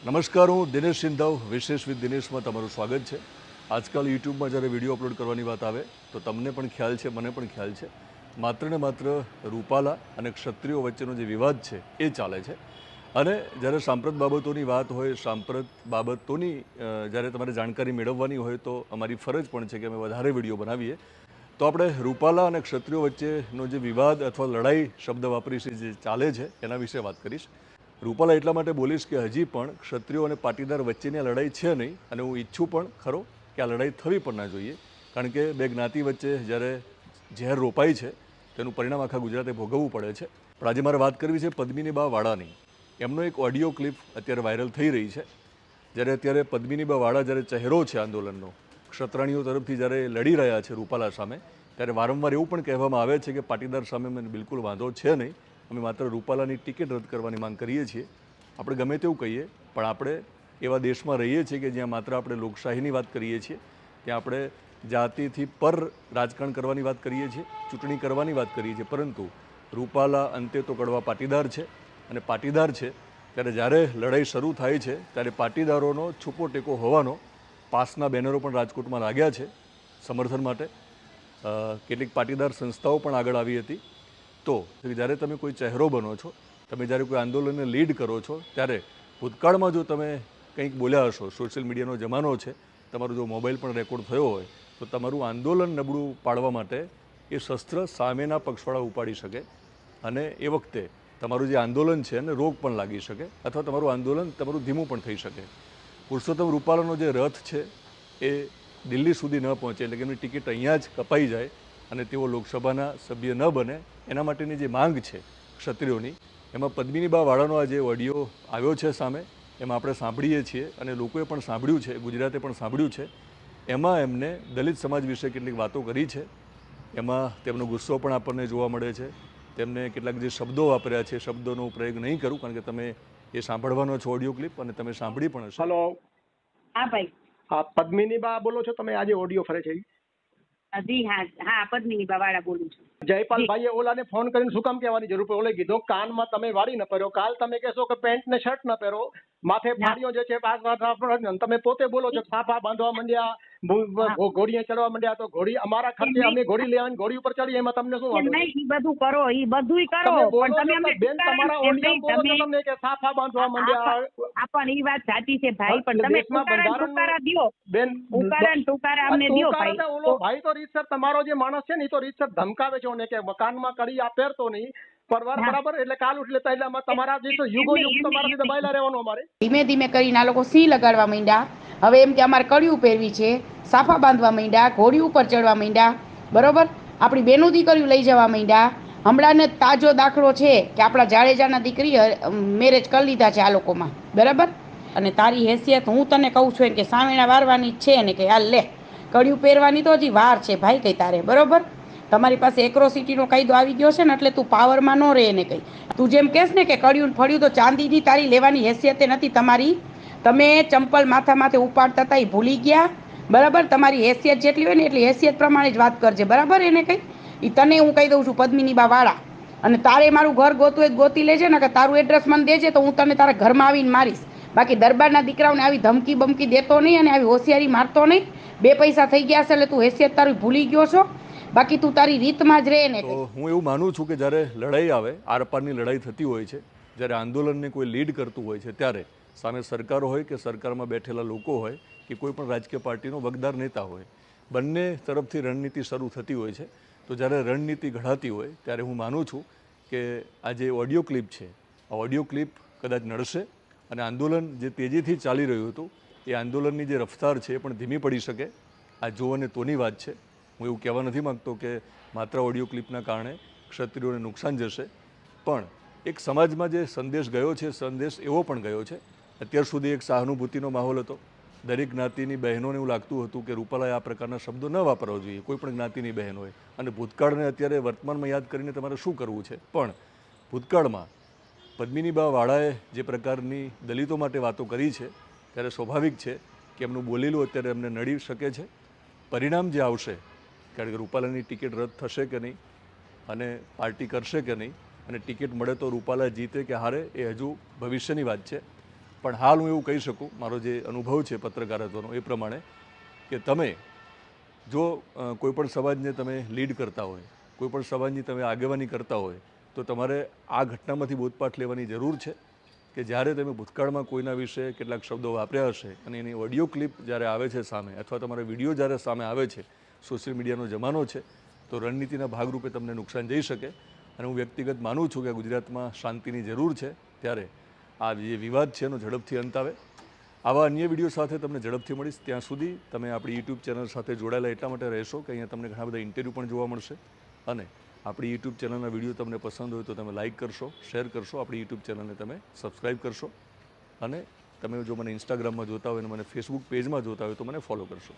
નમસ્કાર, હું દિનેશ સિંધાવ, વિશેષ વિથ દિનેશમાં તમારું સ્વાગત છે. આજકાલ યુટ્યુબમાં જ્યારે વીડિયો અપલોડ કરવાની વાત આવે, તો તમને પણ ખ્યાલ છે, મને પણ ખ્યાલ છે. માત્ર ને માત્ર રૂપાલા અને ક્ષત્રિયો વચ્ચેનો જે વિવાદ છે, એ ચાલે છે. અને જ્યારે સાંપ્રત બાબતોની વાત હોય, સાંપ્રત બાબતોની જ્યારે તમારે જાણકારી મેળવવાની હોય, તો અમારી ફરજ પણ છે કે અમે વધારે વીડિયો બનાવીએ. તો આપણે રૂપાલા અને ક્ષત્રિયો વચ્ચેનો જે વિવાદ અથવા લડાઈ શબ્દ વાપરી જે ચાલે છે, એના વિશે વાત કરીશ. રૂપાલા એટલા માટે બોલીશ કે હજી પણ ક્ષત્રિયો અને પાટીદાર વચ્ચેની આ લડાઈ છે નહીં, અને હું ઈચ્છું પણ ખરો કે આ લડાઈ થવી પણ ના જોઈએ, કારણ કે બે જ્ઞાતિ વચ્ચે જ્યારે ઝેર રોપાય છે, તેનું પરિણામ આખા ગુજરાતે ભોગવવું પડે છે. પણ આજે મારે વાત કરવી છે પદ્મિની બા વાડાની એમનો એક ઓડિયો ક્લિપ અત્યારે વાયરલ થઈ રહી છે. જ્યારે અત્યારે પદ્મિની બા વાળા જ્યારે ચહેરો છે આંદોલનનો, ક્ષત્રાણીઓ તરફથી જ્યારે લડી રહ્યા છે રૂપાલા સામે, ત્યારે વારંવાર એવું પણ કહેવામાં આવે છે કે પાટીદાર સામે મને બિલકુલ વાંધો છે નહીં. અમે માત્ર રૂપાલાની ટિકિટ રદ કરવાની માંગ કરીએ છીએ. આપણે ગમે તેવું કહીએ, પણ આપણે એવા દેશમાં રહીએ છીએ કે જ્યાં માત્ર આપણે લોકશાહીની વાત કરીએ છીએ, ત્યાં આપણે જાતિથી પર રાજકારણ કરવાની વાત કરીએ છીએ, ચૂંટણી કરવાની વાત કરીએ છીએ. પરંતુ રૂપાલા અંતે તો કડવા પાટીદાર છે અને પાટીદાર છે ત્યારે જ્યારે લડાઈ શરૂ થાય છે, ત્યારે પાટીદારોનો છૂપો ટેકો હોવાનો પાસના બેનરો પણ રાજકોટમાં લાગ્યા છે સમર્થન માટે. કેટલીક પાટીદાર સંસ્થાઓ પણ આગળ આવી હતી. તો જ્યારે તમે કોઈ ચહેરો બનો છો, તમે જ્યારે કોઈ આંદોલનને લીડ કરો છો, ત્યારે ભૂતકાળમાં જો તમે કંઈક બોલ્યા હશો, સોશિયલ મીડિયાનો જમાનો છે, તમારો જો મોબાઈલ પણ રેકોર્ડ થયો હોય, તો તમારું આંદોલન નબળું પાડવા માટે એ શસ્ત્ર સામેના પક્ષવાળા ઉપાડી શકે અને એ વખતે તમારું જે આંદોલન છે એને રોગ પણ લાગી શકે અથવા તમારું આંદોલન તમારું ધીમું પણ થઈ શકે. પુરુષોત્તમ રૂપાલાનો જે રથ છે, એ દિલ્હી સુધી ન પહોંચે એટલે કે એમની ટિકિટ અહીંયા જ કપાઈ જાય અને તેઓ લોકસભાના સભ્ય ન બને એના માટેની જે માંગ છે ક્ષત્રિયોની એમાં પદ્મિનીબા વાળાનો આ જે ઓડિયો આવ્યો છે સામે એમાં આપણે સાંભળીએ છીએ અને લોકોએ પણ સાંભળ્યું છે ગુજરાતે પણ સાંભળ્યું છે. એમાં એમને દલિત સમાજ વિશે કેટલીક વાતો કરી છે. એમાં તેમનો ગુસ્સો પણ આપણને જોવા મળે છે. તેમને કેટલાક જે શબ્દો વાપર્યા છે શબ્દોનો પ્રયોગ નહીં કરું કારણ કે તમે એ સાંભળવાનો છો ઓડિયો ક્લિપ અને તમે સાંભળી પણ હશો. હેલો હા ભાઈ. હા પદ્મિની બા બોલો છો તમે આજે ઓડિયો ફરે છે? જી હા હા પદ્મિની બાવાળા બોલું છું. જયપાલ ભાઈએ ઓલાને ફોન કરીને શું કામ કહેવાની જરૂર પડે? ઓલે કીધું કાનમાં તમે વાળી ન પહેરો. કાલ તમે કહેશો કે પેન્ટ ને શર્ટ ન પહેરો. માથે ફાડીઓ જે છે પાસ તમે પોતે બોલો છો ફાફા બાંધવા માંડ્યા. ઘોડીએ ચડવા માંડ્યા તો ઘોડી અમારા ખર્ચે અમે ઘોડી લેવાની ઘોડી ઉપર ચડી એમાં તમને શું વાંધો? નહીં ઈ બધું કરો ઈ બધું કરો પણ તમે અમને બેન તમારા ઓડિયો બોલો છો તમને કે સાફા બાંધવા માંડ્યા? આ પણ ઈ વાત સાચી છે ભાઈ પણ તમે ટુકારા ટુકારા દિયો. બેન ટુકારા ટુકારા અમને દિયો ભાઈ. ઓલો ભાઈ તો રીતસર તમારો જે માણસ છે ને એ તો રીતસર ધમકાવે છે ઓને કે મકાનમાં કરી આ પહેરતો નહીં. પરવાર બરાબર એટલે કાલ ઉઠી લેતા એટલે તમારા જે યુગો યુગ તમારાથી દબાયેલા રહેવાનું અમારે. ધીમે ધીમે કરીને આ લોકો સિંહ લગાડવા માંડ્યા. હવે એમ કે અમારે કળિયું પહેરવી છે, સાફા બાંધવા માંડ્યા ઘોડી ઉપર ચડવા માંડ્યા, બરાબર? આપણી બેનું દીકરીઓ લઈ જવા માંડ્યા. હમણાંને તાજો દાખલો છે કે આપણા જાડેજાના દીકરી મેરેજ કરી લીધા છે આ લોકોમાં. બરાબર? અને તારી હેસિયત, હું તને કહું છું એમ કે સામેણા વારવાની જ છે ને કે હાલ લે, કળિયું પહેરવાની તો હજી વાર છે ભાઈ કંઈ તારે, બરોબર? તમારી પાસે એક્રોસિટીનો કાયદો આવી ગયો છે ને એટલે તું પાવરમાં ન રહે એને કંઈ. તું જેમ કહેશ ને કે કળિયું ફળ્યું તો ચાંદીની તારી લેવાની હેસિયતે નથી, તમારી તમે ચંપલ માથા માથે ઉપાડતા હતા એ ભૂલી ગયા? બરાબર? તમારી હેસિયત જેટલી હોય ને એટલી હેસિયત પ્રમાણે જ વાત કરજે. બરાબર એને કંઈ? એ તને હું કહી દઉં છું, પદ્મિની બાવાળા અને તારે મારું ઘર ગોતું હોય તો ગોતી લેજે ને કે તારું એડ્રેસ મને દેજે તો હું તને તારા ઘરમાં આવીને મારીશ. બાકી દરબારના દીકરાઓને આવી ધમકી બમકી દેતો નહીં અને આવી હોશિયારી મારતો નહીં. બે પૈસા થઈ ગયા છે એટલે તું હેસિયત તારી ભૂલી ગયો છો. બાકી તું તારી રીતમાં જ રહે ને. હું એવું માનું છું કે જ્યારે લડાઈ આવે, આરપારની લડાઈ થતી હોય છે, જ્યારે આંદોલનને કોઈ લીડ કરતું હોય છે, ત્યારે સામે સરકાર હોય કે સરકારમાં બેઠેલા લોકો હોય કે કોઈ પણ રાજકીય પાર્ટીનો વગદાર નેતા હોય, બંને તરફથી રણનીતિ શરૂ થતી હોય છે. તો જ્યારે રણનીતિ ઘડાતી હોય ત્યારે હું માનું છું કે આ જે ઓડિયો ક્લિપ છે, આ ઓડિયો ક્લિપ કદાચ નડશે અને આંદોલન જે તેજીથી ચાલી રહ્યું હતું, એ આંદોલનની જે રફતાર છે એ પણ ધીમી પડી શકે. આ જો અને તોની વાત છે. હું એવું કહેવા નથી માગતો કે માત્ર ઓડિયો ક્લિપના કારણે ક્ષત્રિયોને નુકસાન જશે. પણ એક સમાજમાં જે સંદેશ ગયો છે, સંદેશ એવો પણ ગયો છે અત્યાર સુધી એક સહાનુભૂતિનો માહોલ હતો. દરેક જ્ઞાતિની બહેનોને એવું લાગતું હતું કે રૂપાલાએ આ પ્રકારના શબ્દો ન વાપરવા જોઈએ. કોઈ પણ જ્ઞાતિની બહેનોએ અને ભૂતકાળને અત્યારે વર્તમાનમાં યાદ કરીને તમારે શું કરવું છે? પણ ભૂતકાળમાં પદ્મિનીબા વાળાએ જે પ્રકારની દલિતો માટે વાતો કરી છે, ત્યારે સ્વાભાવિક છે કે એમનું બોલેલું અત્યારે એમને નડી શકે છે. પરિણામ જે આવશે, કારણ કે રૂપાલાની ટિકિટ રદ થશે કે નહીં અને પાર્ટી કરશે કે નહીં અને ટિકિટ મળે તો રૂપાલા જીતે કે હારે એ હજુ ભવિષ્યની વાત છે. પણ હાલ હું એવું કહી શકું, મારો જે અનુભવ છે પત્રકારત્વનો એ પ્રમાણે, કે તમે જો કોઈપણ કોઈ સમાજને તમે લીડ કરતા હોય, કોઈપણ સમાજની તમે આગેવાની કરતા હોય, તો તમારે આ ઘટનામાંથી બોધપાઠ લેવાની જરૂર છે કે જ્યારે તમે ભૂતકાળમાં કોઈના વિશે કેટલાક શબ્દો વાપર્યા હશે અને એની ઓડિયો ક્લિપ જ્યારે આવે છે સામે અથવા તમારા વીડિયો જ્યારે સામે આવે છે, સોશિયલ મીડિયાનો જમાનો છે, તો રણનીતિના ભાગરૂપે તમને નુકસાન જઈ શકે. અને હું વ્યક્તિગત માનું છું કે ગુજરાતમાં શાંતિની જરૂર છે, ત્યારે આ જે વિવાદ છે એનો ઝડપથી અંત આવે. આવા અન્ય વીડિયો સાથે તમને ઝડપથી મળીશ. ત્યાં સુધી તમે આપણી યુટ્યુબ ચેનલ સાથે જોડાયેલા એટલા માટે રહેશો કે અહીંયા તમને ઘણા બધા ઇન્ટરવ્યૂ પણ જોવા મળશે. અને આપણી યુટ્યુબ ચેનલના વીડિયો તમને પસંદ હોય તો તમે લાઇક કરશો, શેર કરશો, આપણી યુટ્યુબ ચેનલને તમે સબસ્ક્રાઇબ કરશો. અને તમે જો મને ઇન્સ્ટાગ્રામમાં જોતા હોય અને મને ફેસબુક પેજમાં જોતા હોય તો મને ફોલો કરશો.